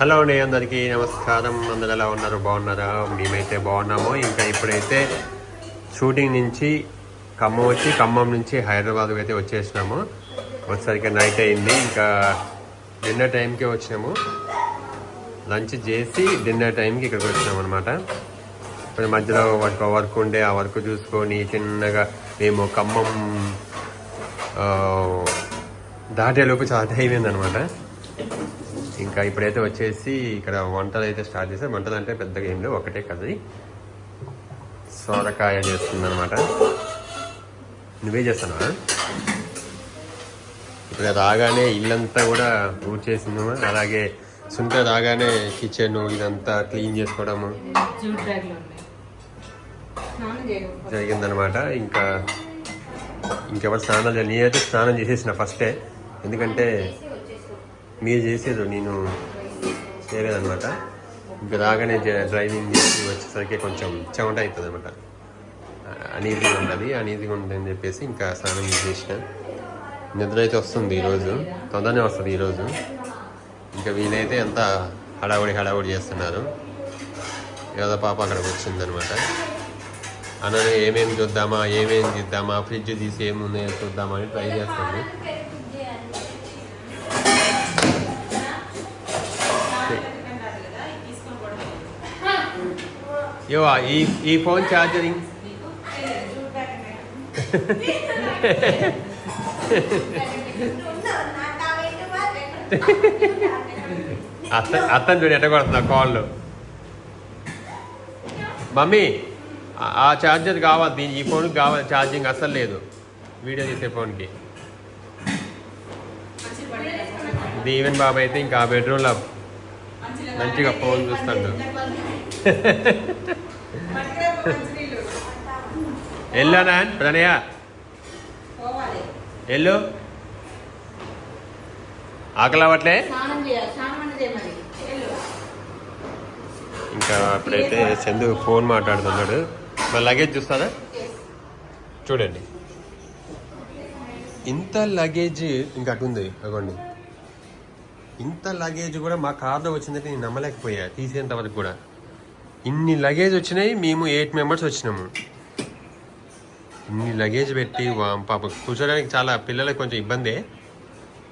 Hello అండి అందరికీ నమస్కారం. అందరు ఎలా ఉన్నారు? బాగున్నారా? మేమైతే బాగున్నాము. ఇంకా ఇప్పుడైతే షూటింగ్ నుంచి ఖమ్మం వచ్చి ఖమ్మం నుంచి హైదరాబాద్ అయితే వచ్చేసినాము. వచ్చేసరికి నైట్ అయింది. ఇంకా డిన్నర్ టైంకి వచ్చినాము. లంచ్ చేసి డిన్నర్ టైంకి ఇక్కడికి వచ్చినాము అనమాట ఇప్పుడు మధ్యలో వర్క్ వర్క్ ఉండే ఆ వర్క్ చూసుకొని చిన్నగా మేము ఖమ్మం దాటేలోపు చాలా టైం అయిందనమాట ఇంకా ఇప్పుడైతే వచ్చేసి ఇక్కడ వంటలు అయితే స్టార్ట్ చేసాం వంటలు అంటే పెద్దగా ఏం లేవు ఒకటే కది సోరకాయ చేస్తుందనమాట నువ్వే చేస్తున్నావా? ఇప్పుడు రాగానే ఇల్లంతా కూడా ఊడ్చేసింది అలాగే సుంట రాగానే కిచెన్ ఇదంతా క్లీన్ చేసుకోవడము జరిగిందనమాట ఇంకా ఇంకెవరు స్నానం చేయాలి నేనైతే స్నానం చేసేసిన ఫస్టే ఎందుకంటే మీరు చేసేది నేను చేయలేదనమాట ఇంకా రాగానే డ్రైవింగ్ చేసి వచ్చేసరికి కొంచెం చెమట అవుతుంది అనమాట అనీజీగా ఉంటుంది అనీజీగా ఉందని చెప్పేసి ఇంకా స్నానం చేసిన. నిద్ర అయితే వస్తుంది ఈరోజు తొందరనే వస్తుంది ఈరోజు. ఇంకా వీలైతే ఎంత హడావుడి హడావుడి చేస్తున్నారు. ఏదో పాప అక్కడికి వచ్చిందనమాట అన్న ఏమేమి చూద్దామా ఏమేమి తీద్దామా ఫ్రిడ్జ్ తీసి ఏమున్నాయో చూద్దామా అని ట్రై చేస్తుంది. యో ఈ ఈ ఫోన్ ఛార్జరింగ్? అత్త అత్తని చూడు ఎట్ట కొడుతున్నా కాళ్ళు మమ్మీ ఆ- ఛార్జర్ కావాలి దీని ఈ ఫోన్కి కావాలి ఛార్జింగ్ అస్సలు లేదు. వీడియో తీసే ఫోన్కి. దీవెన్ బాబు అయితే ఇంకా బెడ్రూమ్లో మంచిగా ఫోన్ చూస్తాడు. ఎల్లో నాన్ ప్రణయ. పోవాలి. ఎల్లు. ఆకలి అవ్వట్లే. ఇంకా అప్పుడైతే చందు ఫోన్ మాట్లాడుతున్నాడు. మరి లగేజ్ చూస్తారా? చూడండి. ఇంత లగేజ్ ఇంకా అటు ఉంది అగోండి. ఇంత లగేజ్ కూడా మా కార్లో వచ్చిందంటే నేను నమ్మలేకపోయా. తీసేంత వరకు కూడా. ఇన్ని లగేజ్ వచ్చినాయి మేము ఎయిట్ మెంబర్స్ వచ్చినాము. ఇన్ని లగేజ్ పెట్టి వా- పాప కూర్చోడానికి చాలా పిల్లలకు కొంచెం ఇబ్బందే.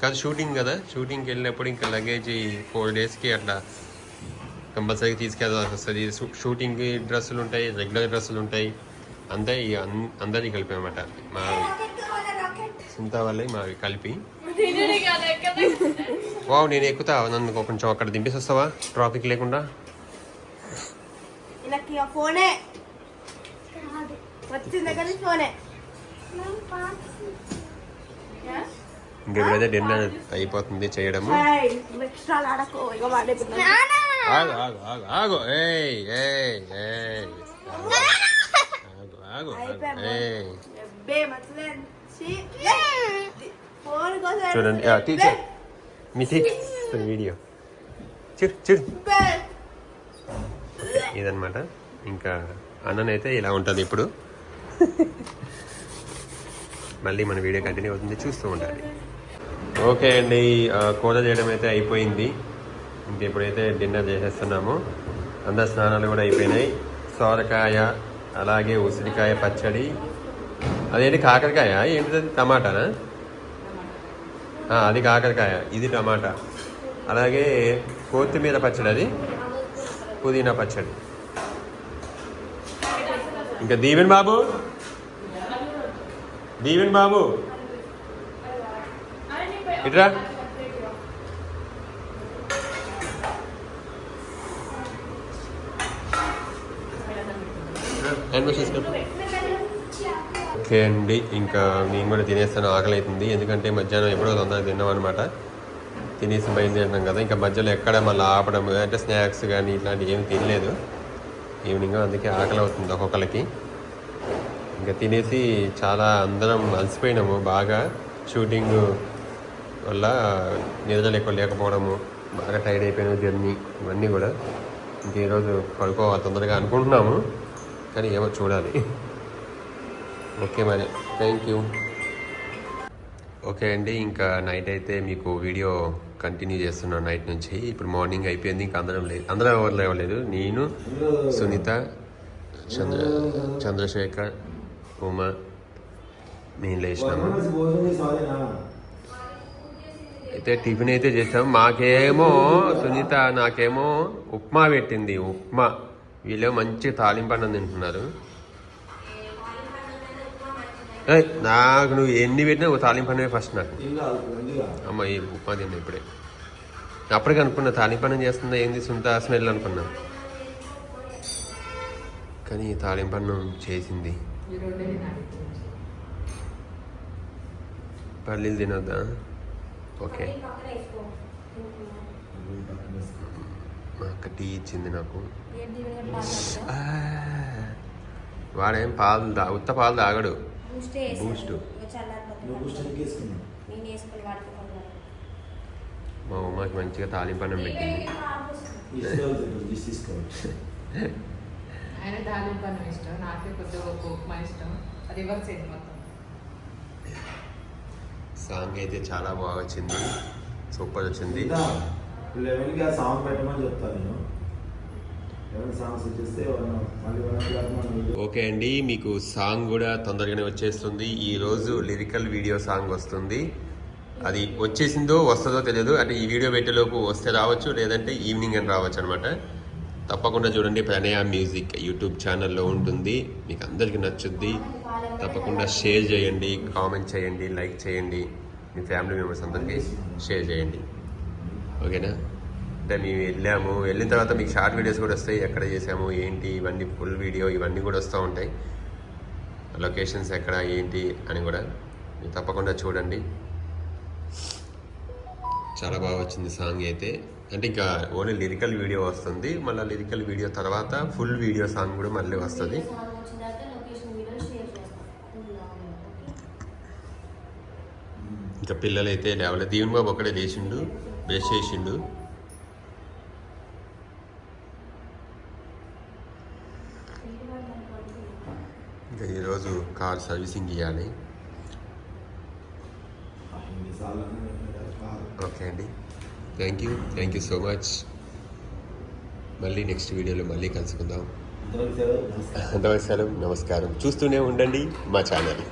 కాదు షూటింగ్ కదా. షూటింగ్కి వెళ్ళినప్పుడు ఇంకా లగేజ్ ఫోర్ డేస్కి అట్లా కంపల్సరీగా తీసుకెళ్ళాల్సి వస్తుంది. షూ- షూటింగ్కి డ్రెస్సులు ఉంటాయి రెగ్యులర్ డ్రెస్సులు ఉంటాయి. అంతే అందరినీ కలిపి అనమాట మా సింతా వాళ్ళవి మావి కలిపి. వావ్ నేను ఎక్కుతా. నన్ను కొంచెం అక్కడ దింపేసి వస్తావా? ట్రాఫిక్ లేకుండా. వీళ్ళకి ఇక ఫోనే. వచ్చిన దగ్గర నుంచి ఫోనే. డిన్నర్ అయిపోతుంది చేయడము. ఆగు ఆగు ఆగు ఏయ్ ఏయ్ ఏయ్. చూడండి. టీచర్. మీ టీచర్. వీడియో. చూడు చూడు. ఇదనమాట ఇంకా అన్ననైతే ఇలా ఉంటుంది ఇప్పుడు. మళ్ళీ మన వీడియో కంటిన్యూ అవుతుంది చూస్తూ ఉండాలి. ఓకే అండి కూర చేయడం అయితే అయిపోయింది. ఇంక ఇప్పుడైతే డిన్నర్ చేసేస్తున్నాము. అందరు స్నానాలు కూడా అయిపోయినాయి. సోరకాయ అలాగే ఉసిరికాయ పచ్చడి. అదేంటి కాకరకాయ? ఏంటిది టమాటానా? అది కాకరకాయ. ఇది టమాటా. అలాగే కొత్తిమీర పచ్చడి అది. పుదీనా పచ్చడి. ఇంకా దీవెన్ బాబు? దీవెన్ బాబు? ఇట్రా. ఓకే అండి ఇంకా నేను కూడా తినేస్తాను ఆకలి అవుతుంది ఎందుకంటే మధ్యాహ్నం ఎప్పుడో తొందరగా తిన్నాం అనమాట తినేసి బయలుదేరినాం కదా. ఇంకా మధ్యలో ఎక్కడ మళ్ళీ ఆపడం అంటే స్నాక్స్ కానీ ఇట్లాంటివి ఏమి తినలేదు. ఈవినింగ్ అందుకే ఆకలి అవుతుంది ఒక్కొక్కరికి. ఇంకా తినేసి చాలా అందరం అలసిపోయినాము. బాగా షూటింగ్ వల్ల నిద్రలు ఎక్కువ లేకపోవడము బాగా టైర్డ్ అయిపోయిన జర్నీ ఇవన్నీ కూడా. ఇంక ఈరోజు పడుకోవాలి తొందరగా అనుకుంటున్నాము కానీ ఏమో చూడాలి. ఓకే మరి. Thank you. ఓకే అండి ఇంకా నైట్ అయితే మీకు వీడియో కంటిన్యూ చేస్తున్నాను నైట్ నుంచి. ఇప్పుడు మార్నింగ్ అయిపోయింది ఇంకా అందరం లేదు అందరం ఎవరు లేవలేదు. నేను సునీత చంద్ర చంద్రశేఖర్ ఉమా మేము లేచినాము. అయితే టిఫిన్ అయితే చేసాము మాకేమో సునీత నాకేమో ఉప్మా పెట్టింది ఉప్మా. వీళ్ళు మంచి తాలింపన్నం తింటున్నారు. నాకు నువ్వు ఎన్ని పెట్టినా ఒక తాలింపన్నమే ఫస్ట్ నాకు. అమ్మ ఈ ఉప్మా తిన్నా ఇప్పుడే. అప్పటికి అనుకున్నా తాలింపన్నం చేస్తుందా ఏంది సునీత స్మెల్ అనుకున్నా. కానీ తాలింపన్నం చేసింది. ఈ రెండే తినాలి. పల్లీలు తినొద్దా? ఓకే. మా అక్క టీ ఇచ్చింది నాకు. ఆ, వాడేం పాలు తా ఉత్త పాలు తాగడు. బూస్ట్ నేను వేసుకుని వాడుకోకుండా మా అమ్మకి మంచిగా తాలింపన్నం పెట్టింది. ఆయన దాలింపన్నం ఇష్టం నాకే కొద్దిగా ఒక ఉప్మా ఇష్టం. అది రివర్స్ అయింది మొత్తం? సాంగ్ అయితే చాలా బాగా వచ్చింది. సూపర్ వచ్చింది. లెవెన్కి ఆ సాంగ్ పెట్టమని చెప్తాను నేను. ఓకే అండి మీకు సాంగ్ కూడా తొందరగానే వచ్చేస్తుంది. ఈరోజు లిరికల్ వీడియో సాంగ్ వస్తుంది. అది వచ్చేసిందో వస్తుందో తెలియదు. అంటే ఈ వీడియో పెట్టేలోపు వస్తే రావచ్చు లేదంటే ఈవినింగ్ అని రావచ్చు అనమాట తప్పకుండా చూడండి ప్రణయ మ్యూజిక్ యూట్యూబ్ ఛానల్లో ఉంటుంది. మీకు అందరికీ నచ్చుద్ది. తప్పకుండా షేర్ చేయండి కామెంట్ చేయండి లైక్ చేయండి. మీ ఫ్యామిలీ మెంబర్స్ అందరికీ షేర్ చేయండి. ఓకేనా? అంటే మేము వెళ్ళాము. వెళ్ళిన తర్వాత మీకు షార్ట్ వీడియోస్ కూడా వస్తాయి. ఎక్కడ చేసాము ఏంటి ఇవన్నీ ఫుల్ వీడియో ఇవన్నీ కూడా వస్తూ ఉంటాయి. లొకేషన్స్ ఎక్కడ ఏంటి అని కూడా మీరు తప్పకుండా చూడండి. చాలా బాగా వచ్చింది సాంగ్ అయితే. అంటే ఇంకా ఓన్లీ లిరికల్ వీడియో వస్తుంది. మళ్ళీ లిరికల్ వీడియో తర్వాత ఫుల్ వీడియో సాంగ్ కూడా మళ్ళీ వస్తుంది. ఇంకా పిల్లలైతే అయితే దీవెన్ బాబు ఒకడే లేచిండు బ్రష్ చేసిండు ఇంకా ఈరోజు కార్ సర్వీసింగ్ ఇవ్వాలి ఓకే అండి thank you thank you so much మళ్ళీ నెక్స్ట్ వీడియోలో మళ్ళీ కలుసుకుందాం. అంతవరకు సెలవు. నమస్కారం. చూస్తూనే ఉండండి మా ఛానల్